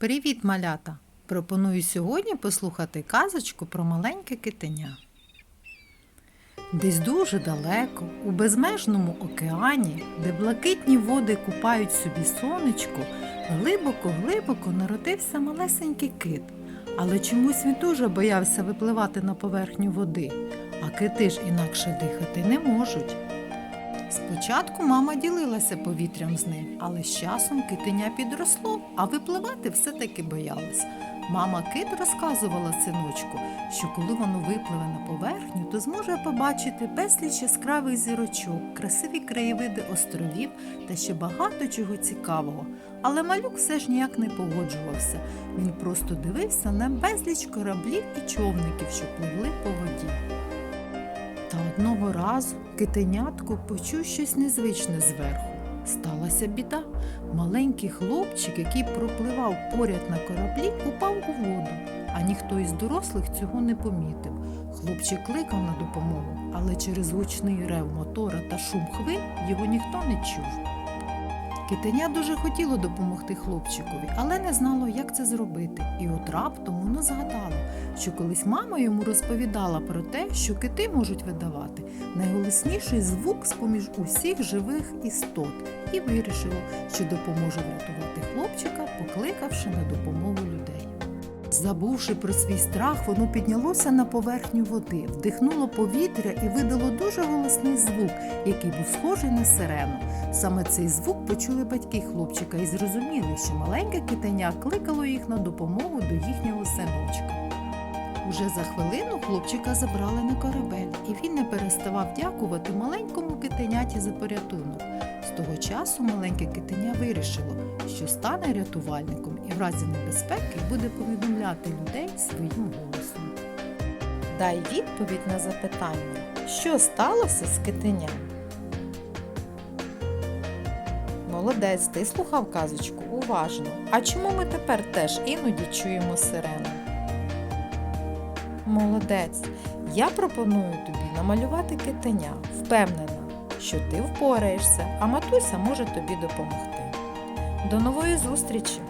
Привіт, малята! Пропоную сьогодні послухати казочку про маленьке китеня. Десь дуже далеко, у безмежному океані, де блакитні води купають собі сонечко, глибоко-глибоко народився малесенький кит. Але чомусь він дуже боявся випливати на поверхню води, а кити ж інакше дихати не можуть. Спочатку мама ділилася повітрям з ним, але з часом китеня підросло, а випливати все-таки боялась. Мама кит розказувала синочку, що коли воно випливе на поверхню, то зможе побачити безліч яскравих зірочок, красиві краєвиди островів та ще багато чого цікавого. Але малюк все ж ніяк не погоджувався. Він просто дивився на безліч кораблів і човників, що пливли по воді. Та одного разу китенятко почув щось незвичне зверху. Сталася біда. Маленький хлопчик, який пропливав поряд на кораблі, упав у воду, а ніхто із дорослих цього не помітив. Хлопчик кликав на допомогу, але через гучний рев мотора та шум хвиль його ніхто не чув. Китеня дуже хотіло допомогти хлопчикові, але не знало, як це зробити. І от раптом воно згадало, що колись мама йому розповідала про те, що кити можуть видавати найголосніший звук з-поміж усіх живих істот, і вирішило, що допоможе врятувати хлопчика, покликавши на допомогу. Забувши про свій страх, воно піднялося на поверхню води, вдихнуло повітря і видало дуже голосний звук, який був схожий на сирену. Саме цей звук почули батьки хлопчика і зрозуміли, що маленьке китеня кликало їх на допомогу до їхнього синочка. Уже за хвилину хлопчика забрали на корабель, і він не переставав дякувати маленькому китеняті за порятунок. З того часу маленьке китеня вирішило, що стане рятувальником і в разі небезпеки буде повідомляти людей своїм голосом. Дай відповідь на запитання, що сталося з китеням? Молодець, ти слухав казочку уважно. А чому ми тепер теж іноді чуємо сирену? Молодець. Я пропоную тобі намалювати китеня, впевнена, що ти впораєшся, а матуся може тобі допомогти. До нової зустрічі!